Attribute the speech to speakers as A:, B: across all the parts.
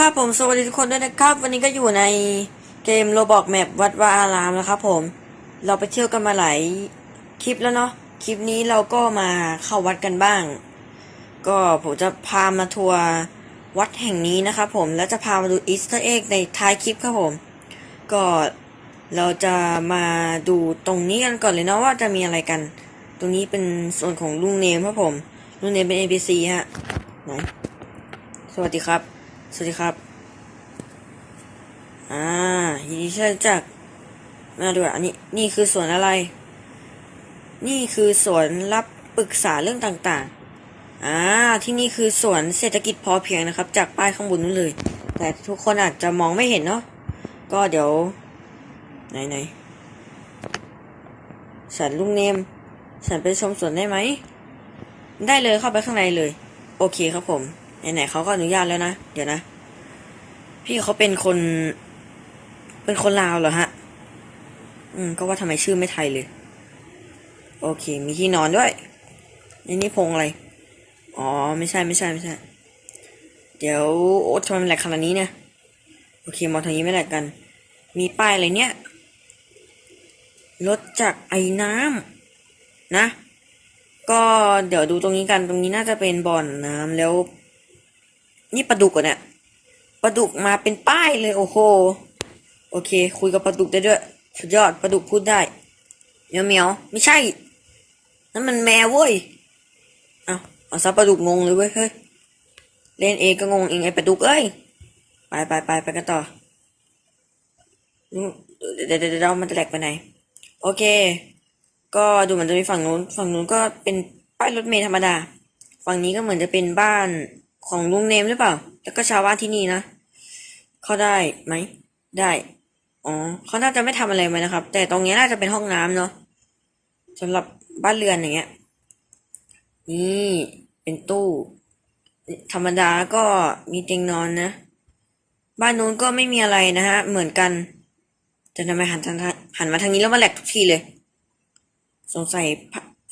A: ครับผมสวัสดีทุกคนด้วยนะครับ วันนี้ก็อยู่ในเกมโรบอกแมปวัดวาอารามนะครับผม เราไปเที่ยวกันมาหลายคลิปแล้วเนาะคลิปนี้เราก็มาเข้าวัดกันบ้าง ก็ผมจะพามาทัวร์วัดแห่งนี้นะครับผมแล้วจะพามาดูอีสเตอร์เอ็กในท้ายคลิปครับผม ก็เราจะมาดูตรงนี้กันก่อนเลยเนาะว่าจะมีอะไรกัน ตรงนี้เป็นส่วนของลุงเนมครับผมลุงเนมเป็น NPC ฮะไหนสวัสดีครับ สวัสดีครับ อ่ายินดีที่รู้จักมาดูอันนี้ นี่คือสวนอะไร นี่คือสวนรับปรึกษาเรื่องต่างๆ อ่า ที่นี่คือสวนเศรษฐกิจพอเพียงนะครับ จากป้ายข้างบนนู้นเลย แต่ทุกคนอาจจะมองไม่เห็นเนาะ ก็เดี๋ยว ไหนไหนฉันลุงเนม ฉันไปชมสวนได้ไหม ได้เลยเข้าไปข้างในเลย โอเคครับผม ไหนๆเขาก็อนุญาตแล้วนะ เดี๋ยวนะ พี่เขาเป็นคน เป็นคนลาวเหรอฮะ อืม ก็ว่าทำไมชื่อไม่ไทยเลย โอเค มีที่นอนด้วยอันนี้พงอะไร อ๋อ ไม่ใช่ไม่ใช่ไม่ใช่ เดี๋ยวโอ๊ตทำไมมันแหลกขนาดนี้เนี่ย โอเค มองทางนี้ไม่แหลกกัน มีป้ายอะไรเนี่ย รถจากไอ้น้ำนะ ก็เดี๋ยวดูตรงนี้กัน ตรงนี้น่าจะเป็นบ่อนน้ำแล้ว นี่ปลาดุกอะเนี่ย ปลาดุกมาเป็นป้ายเลยโอ้โห โอเค คุยกับปลาดุกได้ด้วยสุดยอดปลาดุกพูดได้เหมียวเหมียวไม่ใช่นั่นมันแมวเว้ยเอาเอาซะปลาดุกงงเลยเว้ยเฮ้ยเล่นเองก็งงเองไอ้ปลาดุกเอ้ยไปไปไปไปกันต่อเดี๋ยวเดี๋ยวเดี๋ยวมันจะแหลกไปไหน โอเค ก็ดูเหมือนจะมีฝั่งนู้น ฝั่งนู้นก็เป็นป้ายรถเมล์ธรรมดา ฝั่งนี้ก็เหมือนจะเป็นบ้านของลุงเนมหรือเปล่า แล้วก็ชาวบ้านที่นี่นะ เขาได้ไหม ได้ อ๋อเขาน่าจะไม่ทำอะไรมานะครับ แต่ตรงนี้น่าจะเป็นห้องน้ำเนาะสำหรับบ้านเรือนอย่างเงี้ย นี่เป็นตู้ ธรรมดาก็มีเตียงนอนนะ บ้านนู้นก็ไม่มีอะไรนะฮะ เหมือนกัน แต่ทำไมหันทางหันมาทางนี้แล้วมาแหลกทุกทีเลย สงสัย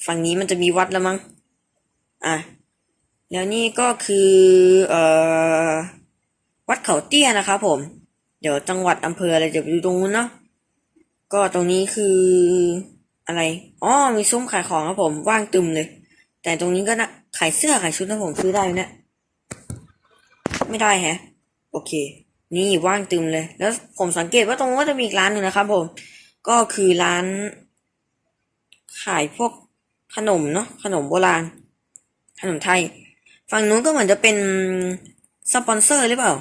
A: ฝั่งนี้มันจะมีวัดแล้วมั้ง อะ แล้วนี่ก็คือ เอ่อ เขาเตี้ยนะครับผม เดี๋ยวจังหวัดอำเภออะไรเดี๋ยวไปดูตรงนู้นเนาะก็ตรงนี้คืออะไรอ๋อมีซุ้มขายของครับผมว่างตึมเลย แต่ตรงนี้ก็นะขายเสื้อขายชุดนะผมซื้อได้เนี่ยไม่ได้แฮะ โอเค นี่ว่างตึมเลย แล้วผมสังเกตว่าตรงนู้นก็จะมีอีกร้านหนึ่งนะครับผม ก็คือร้าน ขายพวกขนมเนาะขนมโบราณ ขนมไทย ฝั่งนู้นก็เหมือนจะเป็นสปอนเซอร์หรือเปล่า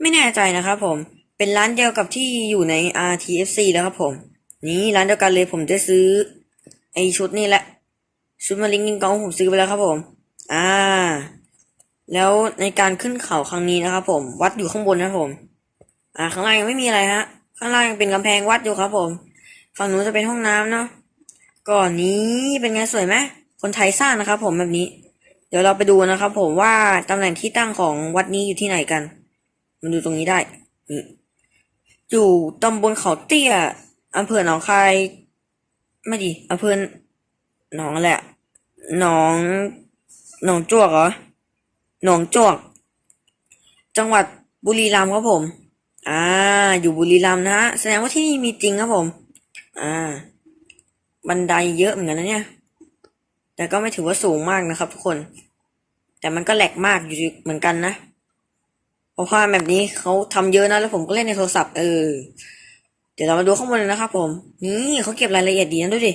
A: ไม่แน่ใจนะครับผม เป็นร้านเดียวกับที่อยู่ใน RTFC แล้วครับผม นี่ร้านเดียวกันเลยผมจะซื้อไอชุดนี่แหละ ชุดมาลิงกิงกองผมซื้อไปแล้วครับผม อ่า แล้วในการขึ้นเขาครั้งนี้นะครับผม วัดอยู่ข้างบนนะผม อ่า ข้างล่างยังไม่มีอะไรฮะ ข้างล่างยังเป็นกำแพงวัดอยู่ครับผม ฝั่งนู้นจะเป็นห้องน้ำเนาะ ก่อนนี้เป็นไงสวยไหมคนไทยสร้างนะครับผมแบบนี้ เดี๋ยวเราไปดูนะครับผมว่าตำแหน่งที่ตั้งของวัดนี้อยู่ที่ไหนกัน มันดูตรงนี้ได้อยู่ตำบลเขาเตี้ยอำเภอหนองคาย ไม่ดีอำเภอหนองอะไรอะหนอง หนองจวกเหรอ หนองจวก จังหวัดบุรีรัมย์ครับผม อ่า อยู่บุรีรัมย์นะฮะ แสดงว่าที่นี่มีจริงครับผม อ่า บันไดเยอะเหมือนกันนะเนี่ย แต่ก็ไม่ถือว่าสูงมากนะครับทุกคน แต่มันก็แหลกมากอยู่เหมือนกันนะ ราะว่าแบบนี้เขาทำเยอะนะแล้วผมก็เล่นในโทรศัพท์เออ เดี๋ยวเรามาดูข้างบนเลยนะครับผมนี่เขาเก็บรายละเอียดดีนะดูดิ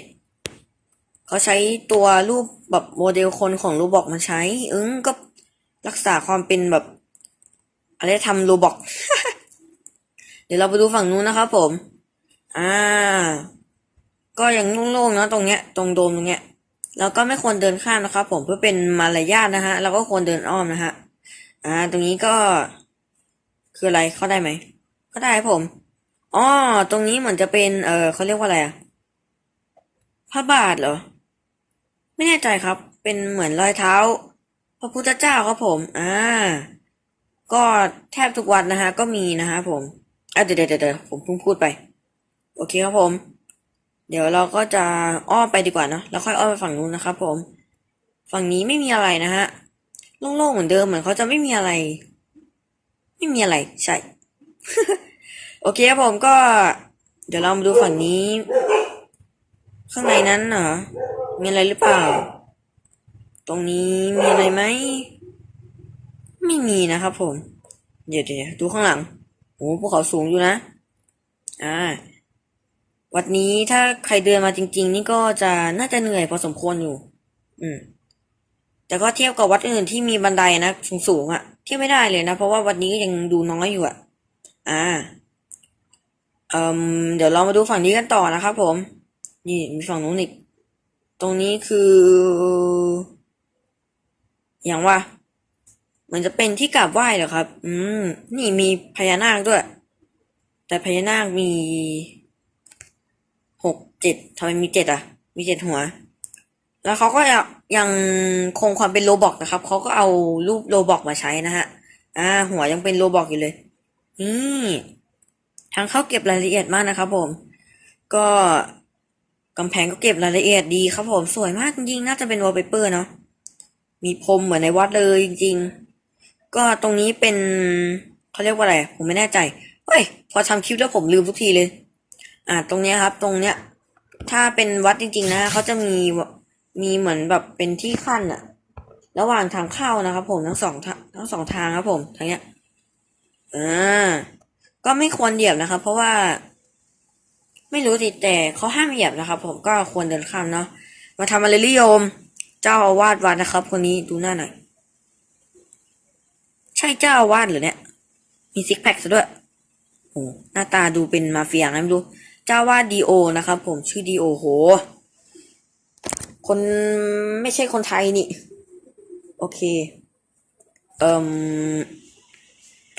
A: เขาใช้ตัวรูปแบบโมเดลคนของรูบอกมาใช้เอิงก็รักษาความเป็นแบบ อะไรทำรูบอก เดี๋ยวเราไปดูฝั่งนู้นนะครับผม อ่า ก็ยังโล่งๆนะตรงเนี้ย ตรงโดมตรงเนี้ยเราก็ไม่ควรเดินข้ามนะครับผมเพื่อเป็นมารยาทนะฮะเราก็ควรเดินอ้อมนะฮะอ่า ตรงนี้ก็ คืออะไรเข้าได้ไหมก็ได้ผมอ๋อตรงนี้เหมือนจะเป็น เออเขาเรียกว่าอะไรอะพระบาทเหรอ ไม่แน่ใจครับ เป็นเหมือนรอยเท้า พระพุทธเจ้าครับผม อ่า ก็แทบทุกวัดนะฮะ ก็มีนะฮะผมอะเดี๋ยวเดี๋ยวเดี๋ยวผมเพิ่งพูดไป โอเคครับผม เดี๋ยวเราก็จะอ้อมไปดีกว่าเนาะแล้วค่อยอ้อมไปฝั่งนู้นนะครับผม ฝั่งนี้ไม่มีอะไรนะฮะโล่งๆเหมือนเดิมเหมือนเขาจะไม่มีอะไร ไม่มีอะไรใช่ โอเคครับผมก็ เดี๋ยวเรามาดูฝั่งนี้ ข้างในนั้นเหรอ มีอะไรหรือเปล่า ตรงนี้มีอะไรไหม ไม่มีนะครับผม เดี๋ยวเดี๋ยวดูข้างหลังโอ้ภูเขาสูงอยู่นะ อ่า วัดนี้ถ้าใครเดินมาจริง ๆ นี่ก็จะน่าจะเหนื่อยพอสมควรอยู่ อืม แต่ก็เทียบกับวัดอื่นที่มีบันไดนะสูงๆอะ่ะ เทียบไม่ได้เลยนะ เพราะว่าวัดนี้ก็ยังดูน้อยอยู่อะ่ะ อ่าเอ่มเดี๋ยวเรามาดูฝั่งนี้กันต่อนะครับผม นี่มีฝั่งนู้นอีก ตรงนี้คือ อย่างว่าเหมันจะเป็นที่กราบไหว้เหรอครับ อืม นี่มีพญานาคด้วย แต่พญานาคมีหกเจ็ดทำไมมีเจ็ดอะ มีเจ็ดหัว แล้วเขาก็ ยังคงความเป็นโลบอกนะครับเขาก็เอารูปโลบอกมาใช้นะฮะ อ่า หัวยังเป็นโลบอกอยู่เลยนี่ทางเข้าเก็บรายละเอียดมากนะครับผม ก็กำแพงก็เก็บรายละเอียดดีครับผมสวยมากจริงๆน่าจะเป็นวอลเปเปอร์เนาะมีพรมเหมือนในวัดเลยจริง ๆ ก็ตรงนี้เป็นเขาเรียกว่าอะไร ผมไม่แน่ใจเฮ้ยพอทำคลิปแล้วผมลืมทุกทีเลย อ่า ตรงเนี้ยครับ ตรงเนี้ย ถ้าเป็นวัดจริง ๆ นะเขาจะมี มีเหมือนแบบเป็นที่ขั้นอะระหว่างทางเข้านะครับผมทั้งสองทางทั้งสองทางครับผมทางเนี้ยอ่าก็ไม่ควรเหยียบนะครับ เพราะว่า ไม่รู้สิแต่เขาห้ามเหยียบนะครับ ผมก็ควรเดินข้ามเนาะมาทำอะไรลิโยม เจ้าอาวาสวัดนะครับ คนนี้ดูหน้าหน่อยใช่เจ้าอาวาสหรือเนี่ย มีซิกแพคซะด้วยโอ้หน้าตาดูเป็นมาเฟียนะไม่รู้ เจ้าอาวาดดีโอนะครับผมชื่อดีโอโห คนไม่ใช่คนไทยนี่ โอเค เอ่ม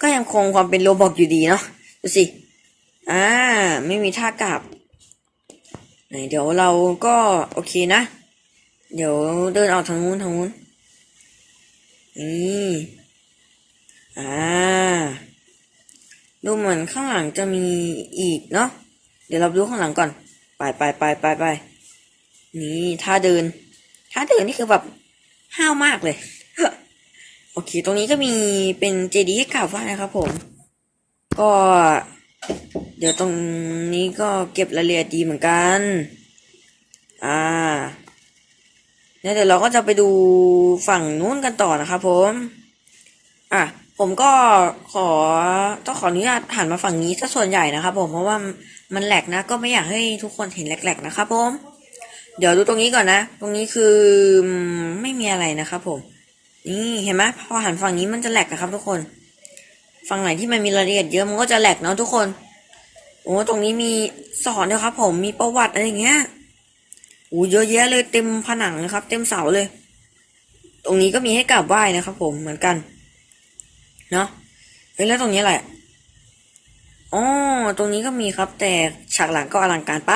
A: ก็ยังคงความเป็นโรบอกอยู่ดีเนาะดูสิ อ่า ไม่มีท่ากลับไหนเดี๋ยวเราก็โอเคนะ เดี๋ยวเดินออกทางนู้นทางนู้นนี่อ่า ดูเหมือนข้างหลังจะมีอีกเนาะ เดี๋ยวเราดูข้างหลังก่อน ไปไปไปไปไป นี่ท่าเดินท่าเดินนี่คือแบบห้าวมากเลย โอเค ตรงนี้ก็มีเป็นเจดีย์ให้กราบไหว้นะครับผม ก็ เดี๋ยวตรงนี้ก็เก็บรายละเอียดดีเหมือนกัน อ่าแล้วเดี๋ยวเราก็จะไปดูฝั่งนู้นกันต่อนะครับผม อะผมก็ขอต้องขออนุญาตหันมาฝั่งนี้ซะส่วนใหญ่นะครับผมเพราะว่ามันแหลกนะก็ไม่อยากให้ทุกคนเห็นแหลกๆนะครับผม เดี๋ยวดูตรงนี้ก่อนนะ ตรงนี้คือไม่มีอะไรนะครับผม นี่เห็นไหมพอหันฝั่งนี้มันจะแหลกนะครับ ทุกคน ฝั่งไหนที่มันมีรายละเอียดเยอะมันก็จะแหลกเนาะทุกคน โอ้ตรงนี้มีสอนด้วยครับ ผม มีประวัติอะไรอย่างเงี้ยโอ้เยอะแยะเลยเต็มผนังนะครับ เต็มเสาเลย ตรงนี้ก็มีให้กราบไหว้นะครับ ผมเหมือนกัน เนาะเฮ้ยแล้วตรงนี้อะไรอ๋อตรงนี้ก็มีครับ แต่ฉากหลังก็อลังการไป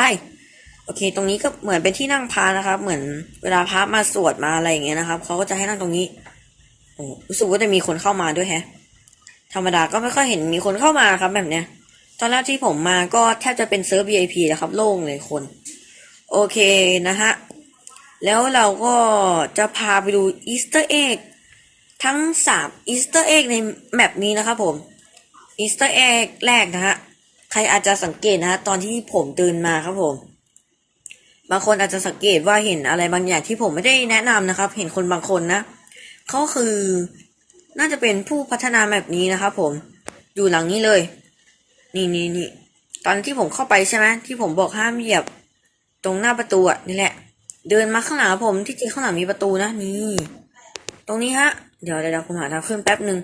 A: โอเค ตรงนี้ก็เหมือนเป็นที่นั่งพระนะครับ เหมือนเวลาพระมาสวดมาอะไรอย่างเงี้ยนะครับเขาก็จะให้นั่งตรงนี้โอ้รู้สึกว่าจะมีคนเข้ามาด้วยแฮะ ธรรมดาก็ไม่ค่อยเห็นมีคนเข้ามาครับแบบเนี้ย ตอนแรกที่ผมมาก็แทบจะเป็นเซิร์ฟ VIP แล้วครับ โล่งเลยคน โอเคนะฮะ แล้วเราก็จะพาไปดูอีสเตอร์เอ็กทั้งสามอีสเตอร์เอ็กในแมปนี้นะครับผมอีสเตอร์เอ็กแรกนะฮะ ใครอาจจะสังเกตนะฮะตอนที่ผมเดินมาครับผม บางคนอาจจะสังเกตว่าเห็นอะไรบางอย่างที่ผมไม่ได้แนะนำนะครับ เห็นคนบางคนนะเขาคือน่าจะเป็นผู้พัฒนาแบบนี้นะครับผมอยู่หลังนี้เลย นี่นี่นี่ตอนที่ผมเข้าไปใช่ไหมที่ผมบอกห้ามเหยียบตรงหน้าประตูอะนี่แหละ เดินมาข้างหลังผมที่จริงข้างหลังมีประตูนะนี่ ตรงนี้ฮะ เดี๋ยวเดี๋ยวผมหาทางขึ้นแป๊บหนึ่ง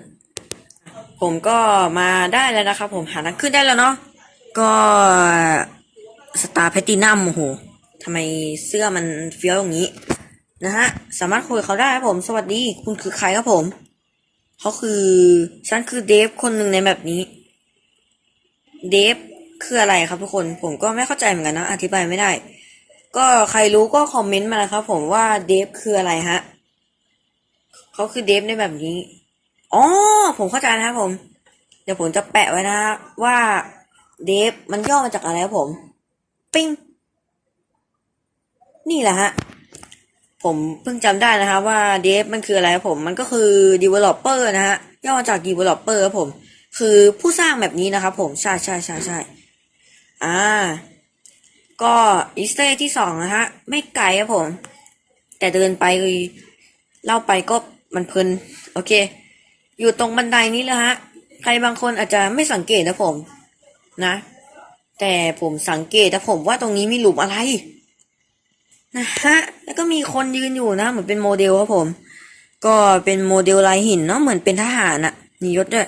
A: ผมก็มาได้แล้วนะครับผมหาทางขึ้นได้แล้วเนาะก็สตาร์แพตตินัมโอ้โหำไมเสื้อมันเฟี้ยวอย่างนี้ นะฮะ สามารถคุยกับเขาได้ครับผม สวัสดี คุณคือใครครับผม เขาคือ ฉันคือเดฟคนหนึ่งในแบบนี้ เดฟคืออะไรครับทุกคน ผมก็ไม่เข้าใจเหมือนกันนะ อธิบายไม่ได้ ก็ใครรู้ก็คอมเมนต์มานะครับผมว่าเดฟคืออะไรฮะ เขาคือเดฟในแบบนี้ อ๋อ ผมเข้าใจนะครับผม เดี๋ยวผมจะแปะไว้นะว่าเดฟมันย่อมาจากอะไรครับผม ปิ้ง นี่แหละฮะ ผมเพิ่งจำได้นะคะว่า dev มันคืออะไรครับผม มันก็คือ developer นะฮะ ย่อจาก developer ครับผม คือผู้สร้างแบบนี้นะครับผม ใช่ใช่ใช่ใช่อ่า ก็อีสเตอร์ที่สองนะฮะ ไม่ไกลครับผม แต่เดินไปเล่าไปก็มันเพลิน โอเค อยู่ตรงบันไดนี้เลยฮะ ใครบางคนอาจจะไม่สังเกตนะผม นะ แต่ผมสังเกตนะผมว่าตรงนี้มีหลุมอะไร นะฮะ แล้วก็มีคนยืนอยู่นะ เหมือนเป็นโมเดลครับผม ก็เป็นโมเดลลายหินเนาะ เหมือนเป็นทหารอะมียศด้วย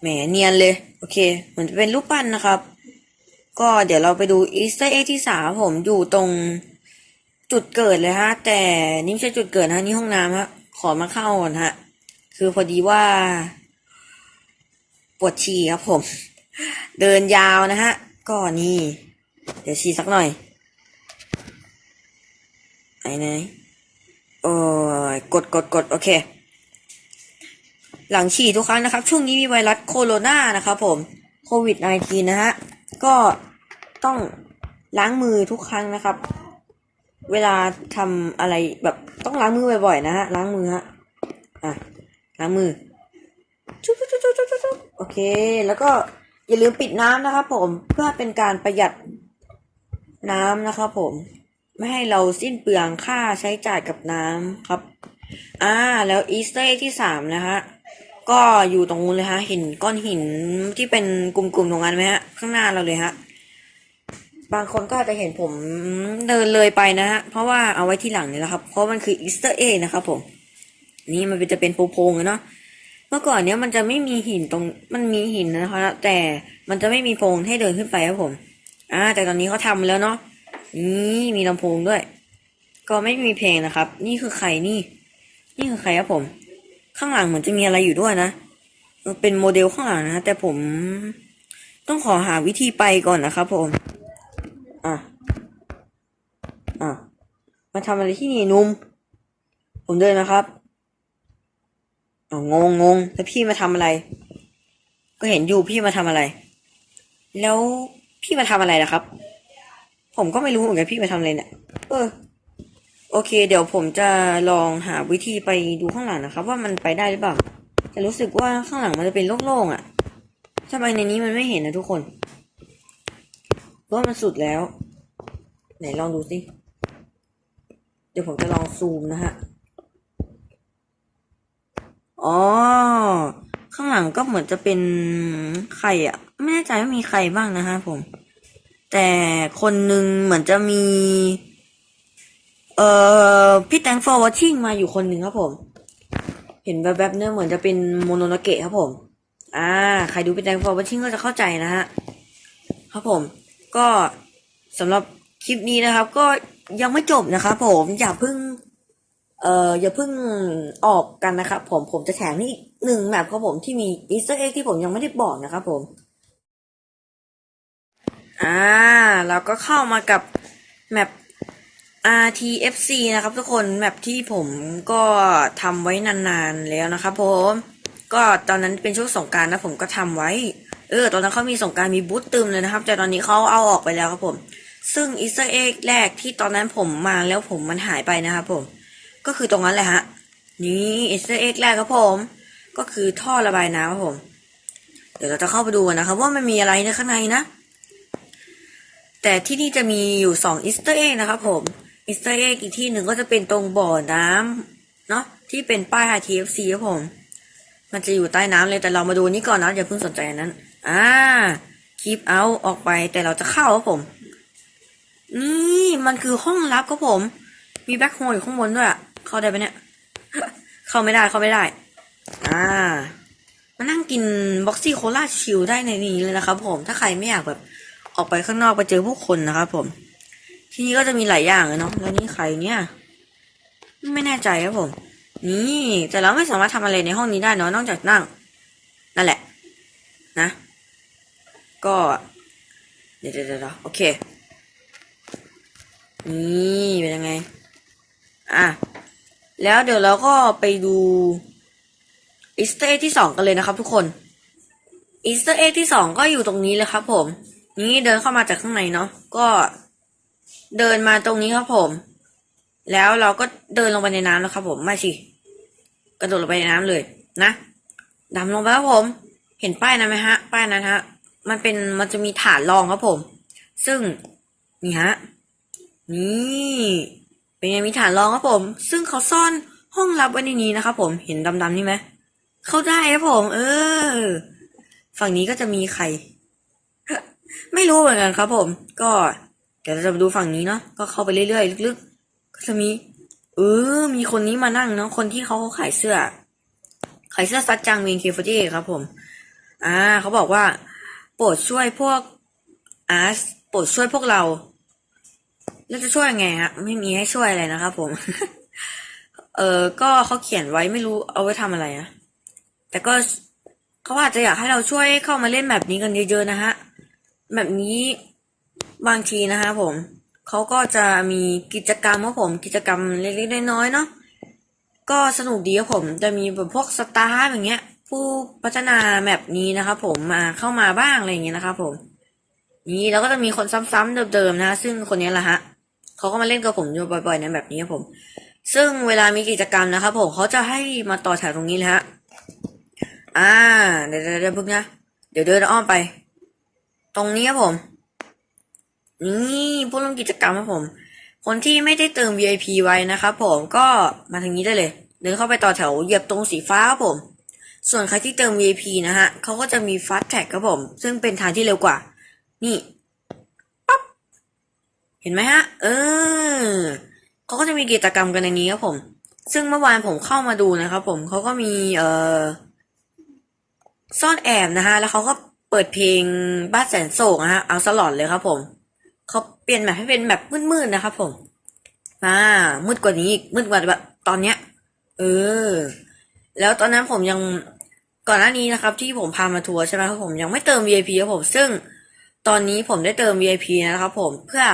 A: แหมเนียนเลย โอเค เหมือนเป็นรูปปั้นนะครับ ก็เดี๋ยวเราไปดูอีสเตอร์เอ็กที่สามผมอยู่ตรงจุดเกิดเลยฮะ แต่นี่ไม่ใช่จุดเกิดนะนี่ห้องน้ำฮะ ขอมาเข้าก่อนฮะ คือพอดีว่า ปวดฉี่ครับผม เดินยาวนะฮะ ก็นี่ เดี๋ยวฉี่สักหน่อย ไหนโอ้ยกดกดกดโอเค หลังฉี่ทุกครั้งนะครับ ช่วงนี้มีไวรัสโคโรนานะครับผมโควิด -19 นะฮะ ก็ต้องล้างมือทุกครั้งนะครับ เวลาทำอะไรแบบต้องล้างมือบ่อยๆนะฮะ ล้างมือฮะ อะ ล้างมือจุ๊บจุ๊บจุ๊บจุ๊บจุ๊บจุ๊บโอเค แล้วก็อย่าลืมปิดน้ำนะครับผม เพื่อเป็นการประหยัดน้ำนะครับผม ไม่ให้เราสิ้นเปลืองค่าใช้จ่ายกับน้ำครับ อ่า แล้วอีสเตอร์ที่สามนะฮะก็อยู่ตรงนู้นเลยฮะเห็นก้อนหินที่เป็นกลุ่มๆตรงนั้นไหมฮะ ข้างหน้าเราเลยฮะ บางคนก็อาจจะเห็นผมเดินเลยไปนะฮะ เพราะว่าเอาไว้ที่หลังนี่แหละครับ เพราะมันคืออีสเตอร์เอนะครับผม นี่มันจะเป็นโพรงๆอะเนาะเมื่อก่อนเนี้ยมันจะไม่มีหินตรงมันมีหินนะคะ แต่มันจะไม่มีโพรงให้เดินขึ้นไปครับผม อ่า แต่ตอนนี้เขาทำแล้วเนาะ นี่มีลำโพงด้วย ก็ไม่มีเพลงนะครับ นี่คือใครนี่ นี่คือใครครับผม ข้างหลังเหมือนจะมีอะไรอยู่ด้วยนะเป็นโมเดลข้างหลังนะแต่ผมต้องขอหาวิธีไปก่อนนะครับผม อะ อะ มาทำอะไรที่นี่นุ่ม ผมเดินนะครับอ๋องงงงแล้วพี่มาทำอะไร ก็เห็นอยู่พี่มาทำอะไร แล้วพี่มาทำอะไรล่ะครับ ผมก็ไม่รู้เหมือนกันพี่มาทำอะไรเนี่ย เออ โอเค เดี๋ยวผมจะลองหาวิธีไปดูข้างหลังนะครับ ว่ามันไปได้หรือเปล่า แต่รู้สึกว่าข้างหลังมันจะเป็นโล่งๆอะทำไมในนี้มันไม่เห็นนะทุกคนเพราะมันสุดแล้ว ไหนลองดูสิ เดี๋ยวผมจะลองซูมนะฮะ อ๋อ ข้างหลังก็เหมือนจะเป็นใครอะไม่แน่ใจว่ามีใครบ้างนะฮะผม แต่คนหนึ่งเหมือนจะมี เอ่อพี่แตงฟอร์วอชิ่งมาอยู่คนหนึ่งครับผม เห็นแบบๆเนี่ยเหมือนจะเป็นโมโนนเกะครับผม อ่า ใครดูพี่แตงฟอร์วอชิ่งก็จะเข้าใจนะฮะ ครับผม ก็สำหรับคลิปนี้นะครับ ก็ยังไม่จบนะครับผม อย่าเพิ่ง เอ่อ อย่าเพิ่งออกกันนะครับผม ผมจะแถมนี่อีกหนึ่งแมปครับผมที่มีอีสเตอร์เอ็กที่ผมยังไม่ได้บอกนะครับผม อ่าเราก็เข้ามากับแมป RTFC นะครับทุกคนแมปที่ผมก็ทำไว้นานๆแล้วนะครับผมก็ตอนนั้นเป็นช่วงสงการนะผมก็ทำไว้ เออ ตอนนั้นเขามีสงการมีบูธตึมเลยนะครับ แต่ตอนนี้เขาเอาออกไปแล้วครับผม ซึ่งอีสเตอร์เอ็กแรกที่ตอนนั้นผมมาแล้วผมมันหายไปนะครับผม ก็คือตรงนั้นแหละฮะ นี่อีสเตอร์เอ็กแรกครับผม ก็คือท่อระบายน้ำครับผม เดี๋ยวเราจะเข้าไปดูนะครับว่ามันมีอะไรในข้างในนะ แต่ที่นี่จะมีอยู่สองอีสเตอร์เอ็กนะครับผมอีสเตอร์เอ็กอีกที่หนึ่งก็จะเป็นตรงบ่อน้ำเนาะที่เป็นป้าย ITFC ครับผม มันจะอยู่ใต้น้ำเลยแต่เรามาดูนี่ก่อนนะอย่าเพิ่งสนใจนั้น อ่าคีปเอาออกไปแต่เราจะเข้าครับผม นี่มันคือห้องลับครับผม มีแบ็คโฮลอยู่ข้างบนด้วยอะเข้าได้ไหมเนี่ย เข้าไม่ได้เข้าไม่ได้ อ่ามานั่งกินบ็อกซี่โคลาชิลได้ในนี้เลยนะครับผม ถ้าใครไม่อยากแบบ ออกไปข้างนอกไปเจอผู้คนนะครับผม ที่นี่ก็จะมีหลายอย่างเลยเนาะแล้วนี่ใครเนี่ยไม่แน่ใจครับผม นี่แต่เราไม่สามารถทำอะไรในห้องนี้ได้เนาะนอกจากนั่ง นั่นแหละ นะ ก็เดี๋ยวเดี๋ยวโอเค นี่เป็นยังไง อะ แล้วเดี๋ยวเราก็ไปดูอีสเตอร์เอที่สองกันเลยนะครับทุกคนอีสเตอร์เอ็กที่สองก็อยู่ตรงนี้เลยครับผม นี่เดินเข้ามาจากข้างในเนาะก็เดินมาตรงนี้ครับผม แล้วเราก็เดินลงไปในน้ำแล้วครับผมไม่สิกระโดดลงไปในน้ำเลยนะดำลงไปครับผม เห็นป้ายนั้นไหมฮะ ป้ายนั้นฮะ มันเป็นมันจะมีฐานรองครับผม ซึ่งนี่ฮะนี่เป็นไงมีฐานรองครับผม ซึ่งเขาซ่อนห้องลับไว้ในนี้นะครับผมเห็นดำๆนี่ไหมเข้าได้ครับผม เออ ฝั่งนี้ก็จะมีใคร ไม่รู้เหมือนกันครับ ผม ก็เดี๋ยวเราจะดูฝั่งนี้เนาะก็เข้าไปเรื่อยๆลึกๆก็จะมี เออ มีคนนี้มานั่งเนาะคนที่เขาขายเสื้อ ขายเสื้อซัดจังเมนเคฟเจครับ ผม อ่า เขาบอกว่า โปรดช่วยพวกอาร์ตโปรดช่วยพวกเราแล้วจะช่วยยังไงฮะไม่มีให้ช่วยอะไรนะครับผม เออก็เขาเขียนไว้ไม่รู้เอาไว้ทำอะไรอะแต่ก็เขาอาจจะอยากให้เราช่วยเข้ามาเล่นแบบนี้กันเยอะๆนะฮะ แบบนี้บางทีนะคะผมเขาก็จะมีกิจกรรมครับผมกิจกรรมเล็กๆน้อยๆเนาะก็สนุกดีครับผมจะมีแบบพวกสตาร์อย่างเงี้ย ผู้พัฒนาแบบนี้นะครับผมมาเข้ามาบ้างอะไรอย่างเงี้ยนะครับผม นี่แล้วก็จะมีคนซ้ำๆเดิมๆนะซึ่งคนนี้แหละฮะเขาก็มาเล่นกับผมอยู่บ่อยๆในแบบนี้ครับผม ซึ่งเวลามีกิจกรรมนะครับผมเขาจะให้มาต่อแถวตรงนี้เลยฮะอ่าเดี๋ยวเดี๋ยวเดี๋ยวพึ่งนะเดี๋ยวเดินอ้อมไป ตรงนี้ครับผม นี่ผู้ร่วมกิจกรรมครับผม คนที่ไม่ได้เติม VIP ไว้นะครับผมก็มาทางนี้ได้เลยเดินเข้าไปต่อแถวเหยียบตรงสีฟ้าครับผม ส่วนใครที่เติม VIP นะฮะเขาก็จะมี Fast Tag ครับผม ซึ่งเป็นทางที่เร็วกว่า นี่ปั๊บเห็นไหมฮะ เออเขาก็จะมีกิจกรรมกันในนี้ครับผม ซึ่งเมื่อวานผมเข้ามาดูนะครับผมเขาก็มีเอ่อซ่อนแอบนะฮะ แล้วเขาก็ เปิดเพลงบ้านแสนโศกนะฮะเอาสลอดเลยครับผมเขาเปลี่ยนแบบให้เป็นแบบมืดๆนะครับผมอ่ามืดกว่านี้อีกมืดกว่าแบบตอนเนี้ย เออ แล้วตอนนั้นผมยังก่อนหน้านี้นะครับ ที่ผมพามาทัวร์ใช่ไหมครับผมยังไม่เติม VIP ครับผม ซึ่งตอนนี้ผมได้เติม VIP นะครับผมเพื่อ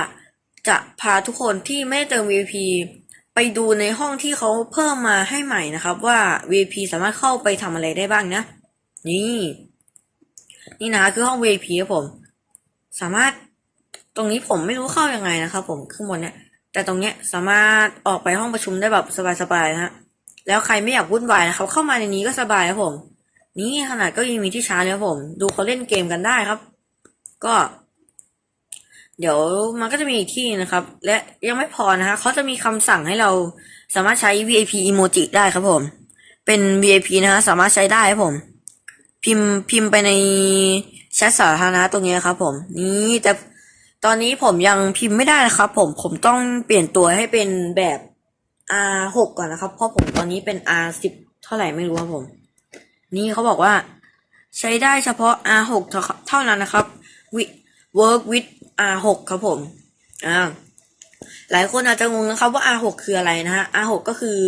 A: จะพาทุกคนที่ไม่ได้เติม VIP ไปดูในห้องที่เขาเพิ่มมาให้ใหม่นะครับ ว่า VIP สามารถเข้าไปทำอะไรได้บ้างนะ นี่ นี่นะคือห้อง VIP ครับผม สามารถตรงนี้ผมไม่รู้เข้ายังไงนะครับผมข้างบนเนี่ยแต่ตรงเนี้ยสามารถออกไปห้องประชุมได้แบบสบายๆนะฮะแล้วใครไม่อยากวุ่นวายนะครับเข้ามาในนี้ก็สบายครับผม นี่ขนาดก็ยังมีที่ชาร์จเลยครับผม ดูเขาเล่นเกมกันได้ครับ ก็ เดี๋ยวมันก็จะมีอีกที่นะครับ และยังไม่พอนะฮะเขาจะมีคำสั่งให้เราสามารถใช้ VIP emoji ได้ครับผม เป็น VIP นะฮะสามารถใช้ได้ครับผม พิมพ์พิมพ์ไปในแชทสาธารณะตรงนี้ครับ ผม นี่แต่ตอนนี้ผมยังพิมพ์ไม่ได้นะครับ ผมผมต้องเปลี่ยนตัวให้เป็นแบบ R หกก่อนนะครับ เพราะผมตอนนี้เป็น R สิบเท่าไหร่ไม่รู้ครับผม นี่เขาบอกว่า ใช้ได้เฉพาะ R หกเท่านั้นนะครับ work with R หกครับผมอ่าหลายคนอาจจะงงนะครับว่า R หกคืออะไรนะฮะ R หกก็คือ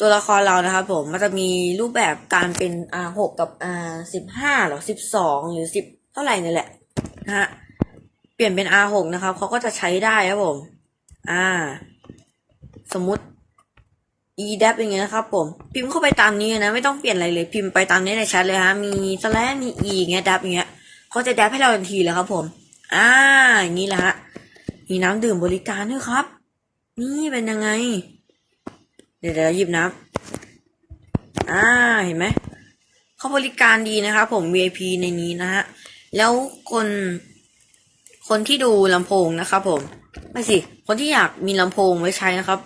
A: ตัวละครเรานะครับผมมันจะมีรูปแบบการเป็น R หกกับ R สิบห้าหรือสิบสองหรือสิบเท่าไหร่นี่แหละนะฮะเปลี่ยนเป็น R หกนะครับเขาก็จะใช้ได้ครับผม อ่า สมมติ e d a p อย่างเงี้ยนะครับผม พิมพ์เข้าไปตามนี้นะ ไม่ต้องเปลี่ยนอะไรเลย พิมพ์ไปตามนี้ในแชทเลยฮะ มีสแลนมี e อย่างเงี้ยดับอย่างเงี้ยเขาจะดับให้เราทันทีเลยครับผม อ่า อย่างนี้แหละฮะ มีน้ำดื่มบริการด้วยครับ นี่เป็นยังไง ดี๋ยวเดี๋ยวหยิบน้ำอ่าเห็นไหมเขาบริการดีนะครับผม VIP ในนี้นะฮะ แล้วคนคนที่ดูลำโพงนะครับผม ไม่สิ คนที่อยากมีลำโพงไว้ใช้นะครับ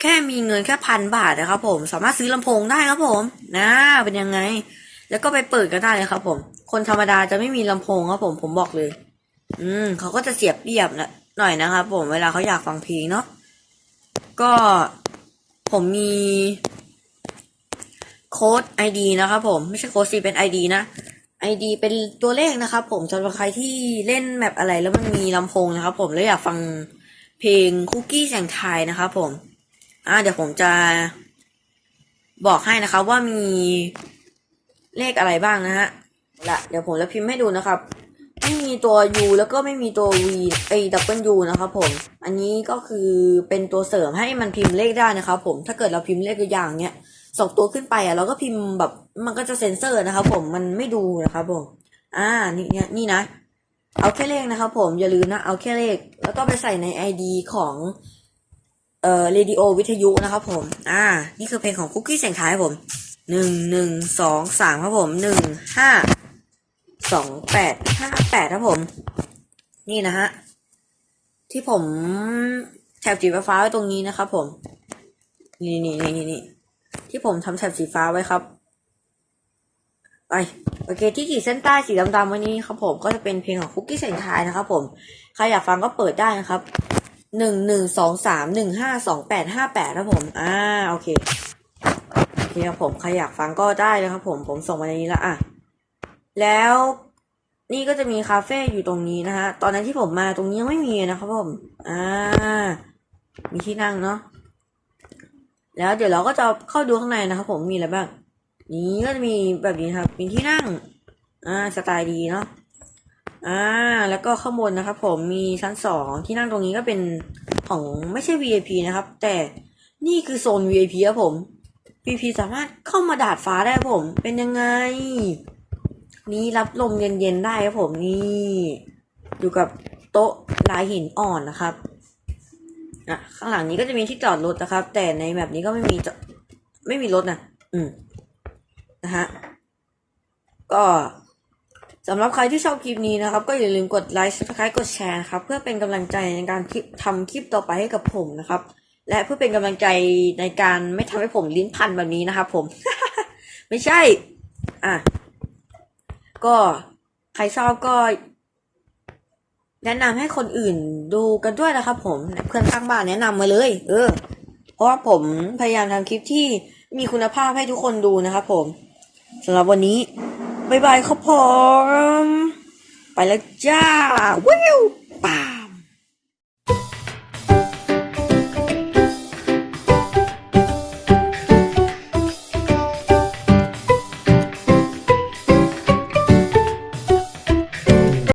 A: แค่มีเงินแค่พันบาทนะครับผม สามารถซื้อลำโพงได้ครับผมนะเป็นยังไง แล้วก็ไปเปิดก็ได้เลยครับผม คนธรรมดาจะไม่มีลำโพงครับผม ผมบอกเลย อืมเขาก็จะเสียบเรียบนะหน่อยนะครับผม เวลาเขาอยากฟังเพลงเนาะ ก็ ผมมีโค้ด ID นะครับผมไม่ใช่โค้ดสิเป็น ID นะ ID เป็นตัวเลขนะครับผมสำหรับใครที่เล่นแมปอะไรแล้วมันมีลำโพงนะครับผมแล้วอยากฟังเพลงคุกกี้แสงไทยนะครับผมอ่าเดี๋ยวผมจะบอกให้นะครับว่ามีเลขอะไรบ้างนะฮะละเดี๋ยวผมจะพิมพ์ให้ดูนะครับ ไม่มีตัว U แล้วก็ไม่มีตัว V ไอ้ดับเบิล U นะครับผม อันนี้ก็คือเป็นตัวเสริมให้มันพิมพ์เลขได้นะครับผม ถ้าเกิดเราพิมพ์เลขตัวอย่างเนี้ยสองตัวขึ้นไปอะเราก็พิมพ์แบบมันก็จะเซ็นเซอร์นะครับผม มันไม่ดูนะครับผม อ่า นี่เนี่ยนี่นะ เอาแค่เลขนะครับผม อย่าลืมนะ เอาแค่เลข แล้วก็ไปใส่ใน ID ของเอ่อเรดิโอวิทยุนะครับผม อ่า นี่คือเพลงของคุกกี้เสียงท้ายผมหนึ่งหนึ่งสองสามครับผมหนึ่งห้า สองแปดห้าแปดครับผม นี่นะฮะ ที่ผมแถบสีฟ้าไว้ตรงนี้นะครับผม นี่นี่นี่นี่นี่ที่ผมทำแถบสีฟ้าไว้ครับไปโอเค ที่ขีดเส้นใต้สีดำๆไวันนี้ครับผมก็จะเป็นเพลงของคุกกี้เซนทายนะครับผม ใครอยากฟังก็เปิดได้นะครับหนึ่งหนึ่งสองสามหนึ่งห้าสองแปดห้าแปดครับผม อ่าโอเคโอเคครับผมใครอยากฟังก็ได้นะครับผมผมส่งมาในนี้ละอะ แล้วนี่ก็จะมีคาเฟ่อยู่ตรงนี้นะฮะ ตอนนั้นที่ผมมาตรงนี้ยังไม่มีนะครับผม อ่า มีที่นั่งเนาะ แล้วเดี๋ยวเราก็จะเข้าดูข้างในนะครับผม มีอะไรบ้าง นี้ก็จะมีแบบนี้ครับ มีที่นั่ง อ่า สไตล์ดีเนาะ อ่า แล้วก็ข้างบนนะครับผม มีชั้นสองที่นั่งตรงนี้ก็เป็นของไม่ใช่ VIP นะครับ แต่นี่คือโซน VIP ครับผม VIP สามารถเข้ามาดาดฟ้าได้ผม เป็นยังไง นี่รับลมเย็นๆได้ครับผมนี่อยู่กับโต๊ะลายหินอ่อนนะครับอะข้างหลังนี้ก็จะมีที่จอดรถนะครับ แต่ในแบบนี้ก็ไม่มีจอไม่มีรถนะอืมนะฮะก็สำหรับใครที่ชอบคลิปนี้นะครับ ก็อย่าลืมกดไลค์ subscribe กดแชร์นะครับ เพื่อเป็นกำลังใจในการคลิปทำคลิปต่อไปให้กับผมนะครับ และเพื่อเป็นกำลังใจในการไม่ทำให้ผมลิ้นพันแบบนี้นะครับผม ไม่ใช่ อะ ก็ใครชอบก็ แนะนำให้คนอื่นดูกันด้วยนะครับ ผมเพื่อนข้างบ้านแนะนำมาเลย เออ เพราะว่าผมพยายามทำคลิปที่มีคุณภาพให้ทุกคนดูนะครับผมสำหรับวันนี้บ๊ายบายครับผม ไปแล้วจ้าวิว